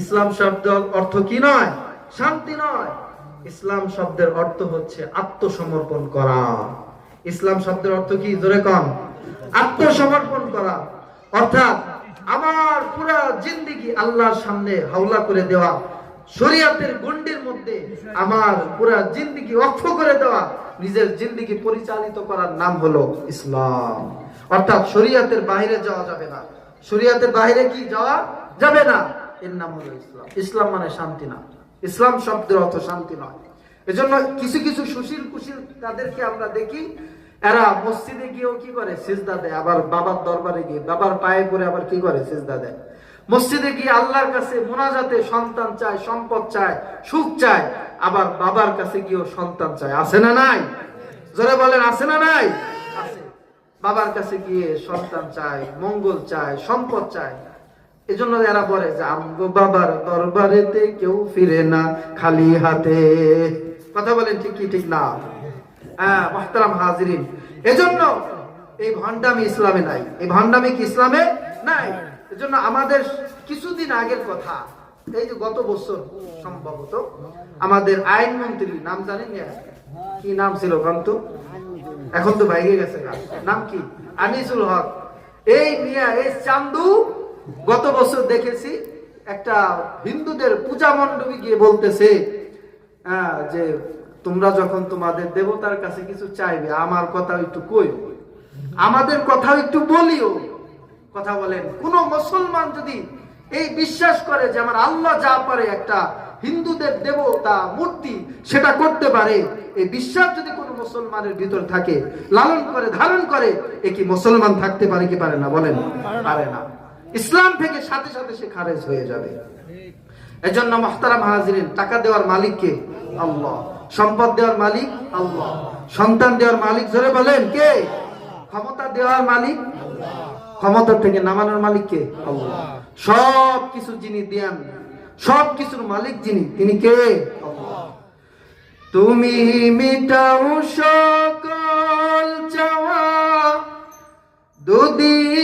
ইসলাম শব্দ অর্থ কি নয়? শান্তি নয়। ইসলাম শব্দের অর্থ হচ্ছে আত্মসমর্পণ করা। ইসলাম শব্দের অর্থ কি? জোরে কম আত্মসমর্পণ করা। অর্থাৎ আমার পুরা জিন্দিগি আল্লাহর সামনে হাওলা করে দেওয়া, শরিয়াতের গন্ডির মধ্যে আমার পুরা জিন্দিগি অক্ষ করে দেওয়া, নিজের জিন্দিগি পরিচালিত করার নাম হলো ইসলাম। অর্থাৎ শরিয়াতের বাইরে যাওয়া যাবে না। শরিয়াতের বাইরে কি যাওয়া যাবে না? এর নাম হলো ইসলাম। ইসলাম মানে শান্তি না। ইসলাম শব্দের অর্থ শান্তি নয়। এজন্য কিছু কিছু সুশীল কুশীল তাদেরকে আমরা দেখি, এরা মসজিদে গিয়েও কি করে? সিজদা দেয়। আবার বাবার দরবারে গিয়ে, বাবার পায়ে পড়ে আবার কি করে? সিজদা দেয়। মসজিদে গিয়ে আল্লাহর কাছে মোনাজাতে সন্তান চায়, সম্পদ চায়, সুখ চায়, আবার বাবার কাছে গিয়েও সন্তান চায়। আছে না নাই? জোরে বলেন, আছে না নাই? আছে। বাবার কাছে গিয়ে সন্তান চায়, মঙ্গল চায়, সম্পদ চায়। এজন্য এরা বলে যে আমগো বাবার দরবারেতে কেউ ফিরে না খালি হাতে। কথা বলেন ঠিক কি, ঠিক না? হ্যাঁ মোহতারাম হাজিরিন। এজন্য এই ভণ্ডামি ইসলামে নাই। এই ভণ্ডামি কি ইসলামে নাই? এজন্য আমাদের কিছুদিন আগের কথা, এই যে গত বছর সম্ভবত, আমাদের আইনমন্ত্রী নাম জানেন? কি নাম ছিল কন্ত এখন তো বাইরে গেছে। নাম কি? আনিসুল হক। এই মিয়া, এই চান্দু গত বছর দেখেছি একটা হিন্দুদের পূজা মণ্ডপে গিয়ে বলতেছে হ্যাঁ, যে তোমরা যখন তোমাদের দেবতার কাছে কিছু চাইবে আমার কথা একটু কইও আমাদের কথাও একটু বলিও। কথা বলেন কোন মুসলমান যদি এই বিশ্বাস করে যে আমার আল্লাহ যা পারে একটা হিন্দুদের দেবতা মূর্তি সেটা করতে পারে এই বিশ্বাস যদি কোনো মুসলমানের ভিতর থাকে লালন করে ধারণ করে এ কি মুসলমান থাকতে পারে কি পারে না বলেন? পারে না। ইসলাম থেকে সাথে সাথে সে খারেজ হয়ে যাবে। এজন্য মহতারাম হাজিরিন, টাকা দেওয়ার মালিক কে? আল্লাহ। সম্পদ দেওয়ার মালিক আল্লাহ। সন্তান দেওয়ার মালিক ধরে বলেন, কে? ক্ষমতা দেওয়ার মালিক ক্ষমতা থেকে নামানোর মালিক কে? আল্লাহ। সব কিছু যিনি দেন, সব কিছুর মালিক যিনি, তিনি কে? তুমি মিটাও সকল চাওয়া, দুদিন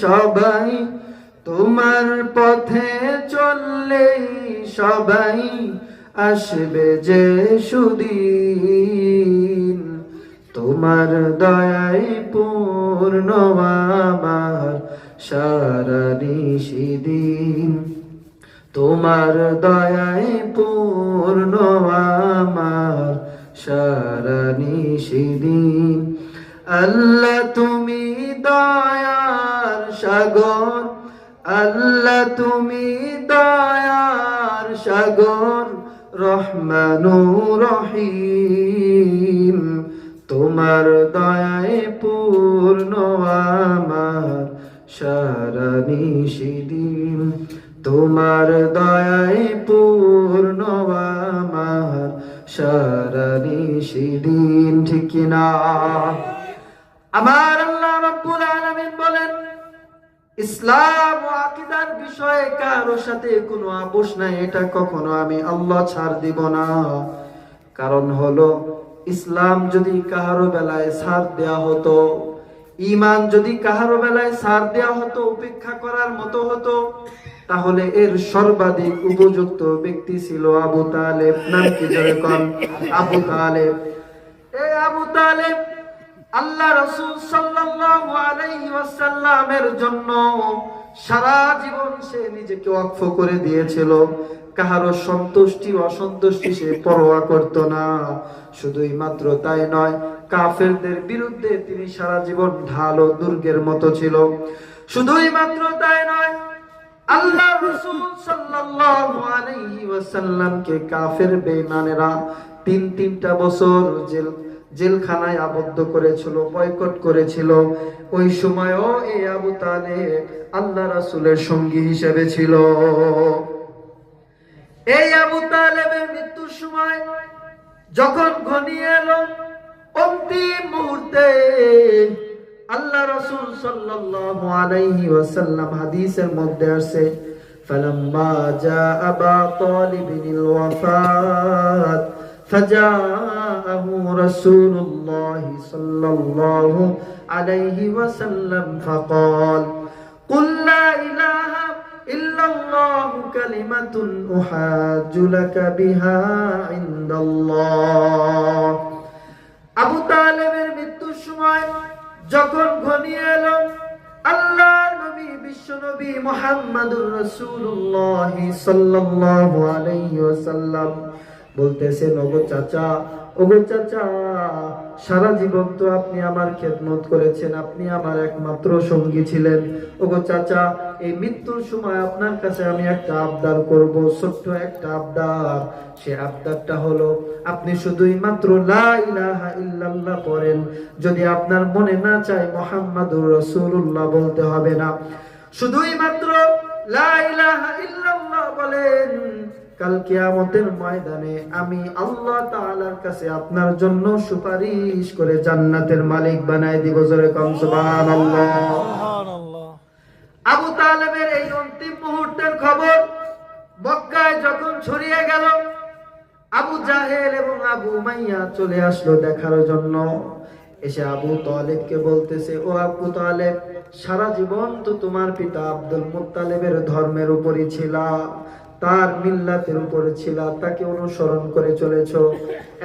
সবাই, তোমার পথে চললে সবাই আসবে যে সুদিন। তোমার দয়াই পূর্ণ আমার সারা নিশিদিন। তোমার দয়াই পূর্ণ আমার সারা নিশিদিন। আল্লাহ তুমি দয়ার সাগর, আল্লাহ তুমি দয়ার সাগর, রহমানু রহিম। তোমার দয়ায় পূর্ণ আমার সারা নিশিদিন তোমার দয়ায় পূর্ণ আমার সারা নিশিদিন ঠিক না আমার ইসলাম ও আকীদার বিষয়ে কারোর সাথে কোনো আপোষ নাই, এটা কখনো আমি আল্লাহ ছাড় দিব না। কারণ হলো, ইসলাম যদি কাহারো বেলায় ছাড় দেয়া হতো ইমান যদি কাহারো বেলায় ছাড় দেয়া হতো, উপেক্ষা করার মতো হতো, তাহলে এর সর্বাধিক উপযুক্ত ব্যক্তি ছিল আবু তালেব। নাম কি আবু তালেব। এ আবু তালেব আল্লাহ রসুল জন্য সারা জীবন সে নিজেকে করে দিয়েছিল। কাহারো সন্তুষ্টি, অসন্তুষ্টি সে পরোয়া করত না। শুধুই মাত্র তাই নয়, কাফেরদের বিরুদ্ধে তিনি সারা জীবন ঢাল ও দুর্গের মতো ছিল। শুধুই মাত্র তাই নয়, আল্লাহ রসুল ওয়াসাল্লামকে কাফের বেঈমানেরা তিন তিনটা বছর জেল জেলখানায় আবদ্ধ করেছিল বয়কট করেছিল ওই সময়ও এই আবু তালেব আল্লাহ রাসূলের সঙ্গী হিসেবে ছিল এই আবু তালেবের মৃত্যুর সময় যখন ঘনিয়ে এলো অন্তিম মুহূর্তে আল্লাহ রাসূল সাল্লাল্লাহু আলাইহি ওয়াসাল্লাম হাদিসের মধ্যে আছে فلما جاء أبا طالب الوفاة فجاءه رسول الله صلى الله عليه وسلم فقال قل لا إله إلا الله كلمة أحاج لك بها عند الله আবু তালেবের মৃত্যুর সময় যখন ঘনিয়ে এলো আল্লাহ নবী বিশ্ব নবী মোহাম্মদুর রাসূলুল্লাহ সাল্লাল্লাহু আলাইহি ওয়াসাল্লাম বলতেছেন ওগো চাচা ওগো চাচা, সারা জীবন তো আপনি আমার খেদমত করেছেন, আপনি আমার একমাত্র সঙ্গী ছিলেন। ওগো চাচা, এই মৃত্যুর সময় আপনার কাছে আমি একটা আবদার করব, ছোট্ট একটা আবদার। সে আবদারটা হলো, আপনি শুধুই মাত্র লা ইল্লাল্লাহ পড়েন। যদি আপনার মনে না চায় মোহাম্মদুর রাসূলুল্লাহ বলতে হবে না। শুধুই মাত্র লা ইল্লাল্লাহ বলেন কাল কিয়ামতের ময়দানে আমি আল্লাহ তাআলার কাছে আপনার জন্য সুপারিশ করে জান্নাতের মালিক বানায় দিব জোরে কম সুবহানাল্লাহ। সুবহানাল্লাহ। আবু তালেবের এই অন্তিম মুহূর্তের খবর মক্কায় যখন ছড়িয়ে গেল আবু জাহেল এবং আবু মাইয়া চলে আসলো দেখার জন্য। এসে আবু তালেবকে বলতেছে ও আবু তালেব সারা জীবন তো তোমার পিতা আব্দুল মুত্তালেবের ধর্মের উপরই ছিলা তার মিল্লাতের উপরে ছিল তাকে অনুসরণ করে চলেছ।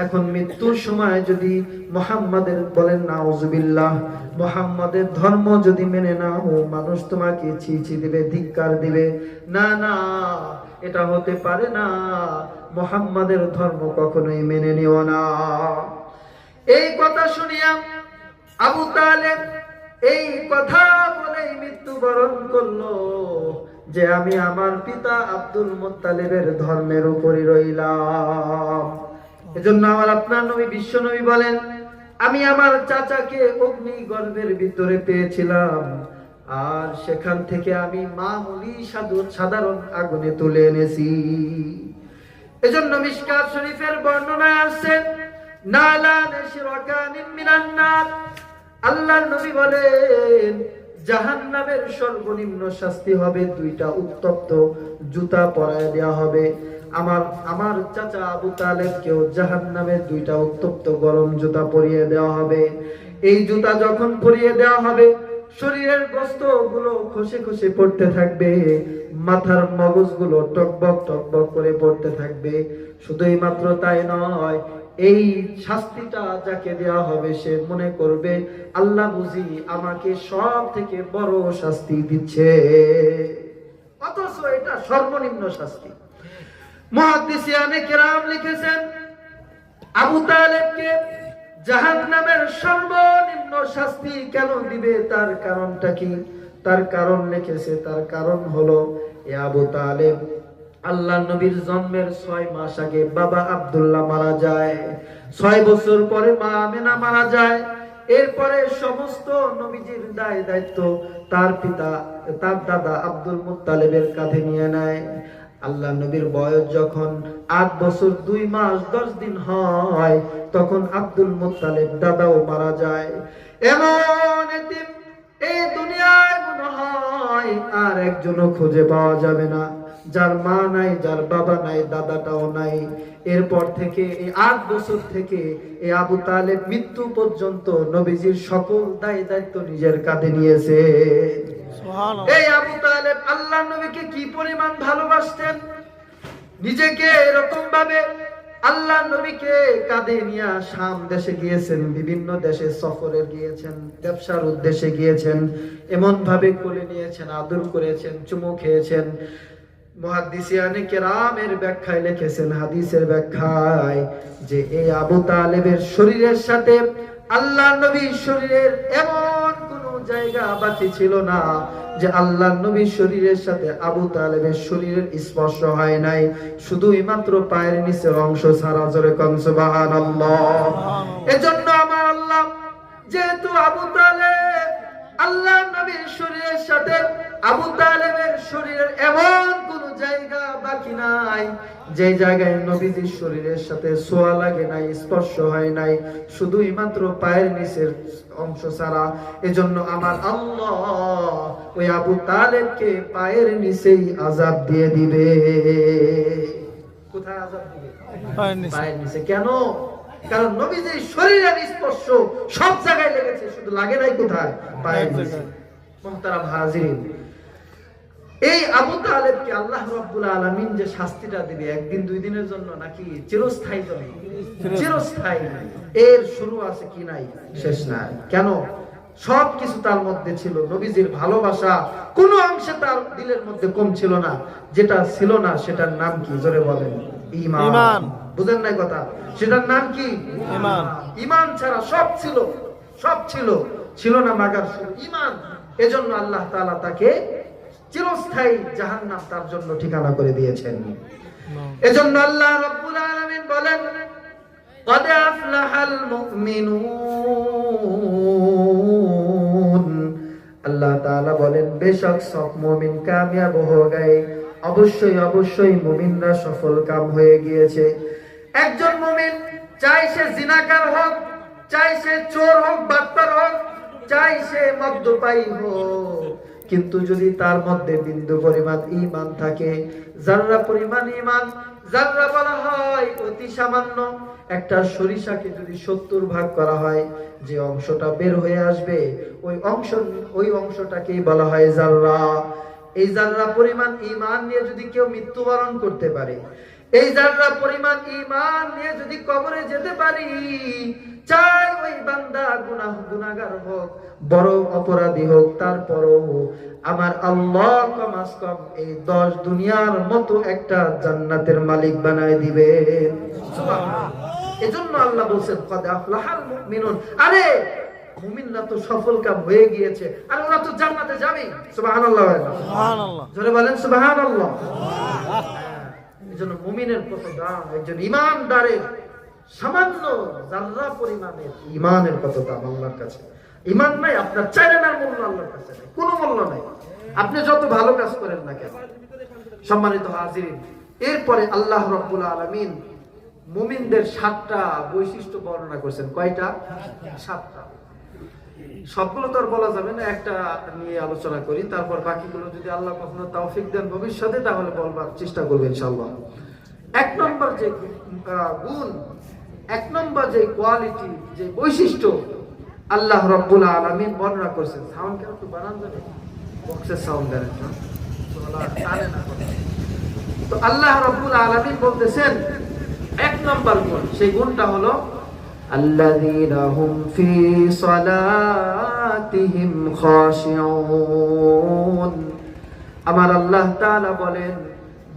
এখন মৃত্যুর সময় যদি মোহাম্মদের বলেন, নাউজুবিল্লাহ মোহাম্মদের ধর্ম যদি মেনে না হো মানুষ তোমাকে ছি ছি দিবে, ধিক্কার দিবে। না না, এটা হতে পারে না, মোহাম্মদের ধর্ম কখনোই মেনে নিও না। এই কথা শুনিয়া আবু তালেব এই কথা বলেই মৃত্যুবরণ করল। যে আমি আমার পিতা আব্দুল মুত্তালিবের ধর্মের উপরই রইলাম। এজন্য আমার আপনার নবী, বিশ্ব নবী বলেন, আমি আমার চাচাকে অগ্নি গর্ভের ভিতরে পেয়েছিলাম। আর সেখান থেকে আমি মামুলি সাধু, সাধারণ আগুনে তুলে এনেছি। এজন্য মিশকাত শরীফের বর্ণনা আসছে নালান শিরকানিন মিনান নার আল্লাহর নবী বলেন জাহান্নামের সর্বনিম্ন শাস্তি হবে দুইটা উত্তপ্ত জুতা পরায় দেওয়া হবে। আমার আমার চাচা আবু তালেবকেও জাহান্নামের দুইটা উত্তপ্ত গরম জুতা পরিয়ে দেওয়া হবে। এই জুতা যখন পরিয়ে দেওয়া হবে, শরীরের গোস্তগুলো খসে খসে পড়তে থাকবে, মাথার মগজগুলো টকবক টকবক করে পড়তে থাকবে। শুধুই মাত্র তাই নয় এই শাস্তিটা যাকে দেওয়া হবে সে মনে করবে, আল্লাহ বুঝি আমাকে সব থেকে বড় শাস্তি দিচ্ছে। অথচ এটা সর্বনিম্ন শাস্তি। মহাদিসিয়ানে কেরাম লিখেছেন, আবু তালেবকে জাহান্নামের সর্বনিম্ন শাস্তি কেন দিবে? তার কারণটা কি? তার কারণ লিখেছে, তার কারণ হলো, এ আবু তালেব আল্লাহ নবীর জন্মের ছয় মাস আগে বাবা আব্দুল্লাহ মারা যায়। ছয় বছর পরে মা আমেনা মারা যায়। এরপরে সমস্ত নবীজির দায় দায়িত্ব তার পিতা, তার দাদা আব্দুল মুত্তালেবের কাঁধে নিয়ে নেয়। আল্লাহ নবীর বয়স যখন আট বছর দুই মাস দশ দিন হয়, তখন আব্দুল মুত্তালেব দাদাও মারা যায়। এমন এই দুনিয়ায় মনে হয় আর একজনও খুঁজে পাওয়া যাবে না। যার মা নাই যার বাবা নাই দাদাটাও নাই। এরপর থেকে এই আট বছর থেকে এই আবু তালেব মৃত্যু পর্যন্ত নবীজির সকল দায় দায়িত্ব নিজের কাঁধে নিয়েছে। এই আবু তালেব আল্লাহ নবীকে কি পরিমাণ ভালোবাসতেন? নিজেকে এরকম ভাবে আল্লাহ নবীকে কাঁধে নিয়ে শাম দেশে গিয়েছেন বিভিন্ন দেশে সফরে গিয়েছেন ব্যবসার উদ্দেশ্যে গিয়েছেন এমন ভাবে কোলে নিয়েছেন আদর করেছেন চুমু খেয়েছেন। স্পর্শ হয় নাই। শুধুই মাত্র পায়ের নিচের অংশ ছাড়া জোরে কনসবাহান এজন্য আমার আল্লাহ যেহেতু আবু তালেব আল্লাহ নবীর শরীরের সাথে আবু তালেবের শরীরের এমন জায়গা বাকি নাই। যে জায়গায় নবীজির শরীরের সাথে সোয়া লাগে নাই স্পর্শ হয় নাই শুধুই মাত্র পায়ের নিচের অংশ ছাড়া। এজন্য আমার আল্লাহ ওই আবু তালেবকে পায়ের নিচেই আজাব দিয়ে দিবে। কোথায় আজাব দিবে? পায়ের নিচে। কেন? কারণ নবীজির শরীরের স্পর্শ সব জায়গায় লেগেছে শুধু লাগে নাই কোথায়? পায়ের নিচে। মোহতারাম হাজিরিন এই আবু তালেবকে আল্লাহ রাব্বুল আলামিন যে শাস্তিটা দিবে একদিন দুই দিনের জন্য নাকি চিরস্থায়ী জন্য চিরস্থায়ী। এর শুরু আছে কি নাই? শেষ নাই। কেন? সব কিছু তার মধ্যে ছিল। নবীজির ভালোবাসা কোন অংশে তার দিলের মধ্যে কম ছিল না। যেটা ছিল না সেটার নাম কি? জোরে বলেন। ঈমান। বুঝেন নাই কথা? সেটার নাম কি? ঈমান। ইমান ছাড়া সব ছিল। সব ছিল। ছিল না মাগার ইমান। এজন্য আল্লাহ তাআলা তাকে চিরস্থায়ী জাহান্নাম তার জন্য ঠিকানা করে দিয়েছেন। এজন্য আল্লাহ রব্বুল আলমিন বলেন আল্লাহ বলেন বেশক সব কামিয়াব অবশ্যই অবশ্যই সফল কাম হয়ে গিয়েছে। একজন চাই সে জিনাকার চাই সে চোর হোক চাই সে মদ্যপায়ী হোক। কিন্তু যদি তার মধ্যে বিন্দু পরিমাণ ঈমান থাকে জাররা পরিমাণ ঈমান জাররা বলা হয় অতি সামান্য, একটা সরিষাকে যদি সত্তর ভাগ করা হয়, যে অংশটা বের হয়ে আসবে, ওই অংশ, ওই অংশটাকেই বলা হয় জাররা এই জাররা পরিমাণ ঈমান নিয়ে যদি কেউ মৃত্যুবরণ করতে পারে, এই জাররা পরিমাণ ইমান নিয়ে যদি কবরে যেতে পারি চাই ওই বান্দা গুনাহ গুনাহগার হোক বড় অপরাধী হোক তারপরও আমার আল্লাহ কমাস কম এই দশ দুনিয়ার মতো একটা জান্নাতের মালিক বানায় দিবে। এজন্য আল্লাহ বলছেন কদ আফলাহাল মুমিনুন। আরে মুমিনরা তো সফল কাম হয়ে গিয়েছে। আর ওরা তো জান্নাতে যাবে সুবহানাল্লাহ সুবহানাল্লাহ। জোরে বলেন সুবহানাল্লাহ। এজন্য মুমিনের কত দাম একজন ইমানদারের সামান্য জাররা পরিমাণের ইমানের কত দাম আল্লাহর কাছে। ইমান নাই, আপনার চাইনার মূল্য আল্লাহর কাছে নাই। কোনো মূল্য নাই। আপনি যত ভালো কাজ করেন না কেন? সম্মানিত হাজিরিন, এরপরে আল্লাহ রব্বুল আলামিন মুমিনদের সাতটা বৈশিষ্ট্য বর্ণনা করেছেন। কয়টা? সাতটা। সবগুলো তো আর বলা যাবে না, একটা নিয়ে আলোচনা করি, তারপর বাকিগুলো যদি আল্লাহ কখনো তৌফিক দেন ভবিষ্যতে, তাহলে বলবার চেষ্টা করবেন ইনশাআল্লাহ। এক নম্বর যে গুণ এক নম্বর যে কোয়ালিটি যে বৈশিষ্ট্য আল্লাহ রব্বুল আলামিন বর্ণনা করেছেন সাউন্ড কেন একটু বানান যাবে বক্সের সাউন্ড দেন একটু। তোলা টানে না কথা। তো আল্লাহ রব্বুল আলামিন বলতেছেন এক নম্বর গুণ সেই গুণটা হলো الذين هم في صلاتهم خاشعون আমার আল্লাহ তাআলা বলেন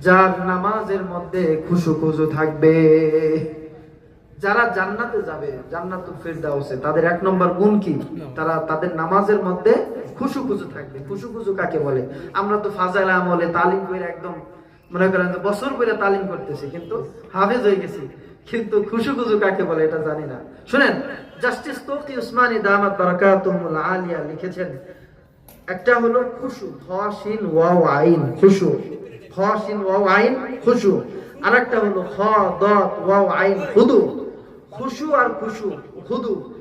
যার নামাজের মধ্যে খুশু খুশু থাকবে যারা জান্নাতে যাবে ফিরদাউসে, তাদের এক নম্বর গুণ কি? তারা তাদের নামাজের মধ্যে খুশু খুশু থাকবে। খুশু খুশু কাকে বলে? আমরা তো ফাজাইল আমলে তালিম করে একদম, মনে করেন বছর করে তালিম করতেছি, কিন্তু হাফেজ হয়ে গেছি। কিন্তু খুশু খুশু কাকে বলে এটা জানি না। শুনেন, জাস্টিস তৌকি উসমানী দামাত বারাকাতুহুল আলিয়া লিখেছেন, একটা হলো খুশু ফসিন ওয়াও আইন, খুশু। ফসিন ওয়াও আইন, খুশু। আর একটা হলো খ দ ওয়াও আইন, খুদু। খুশু আর খুশু খুদু।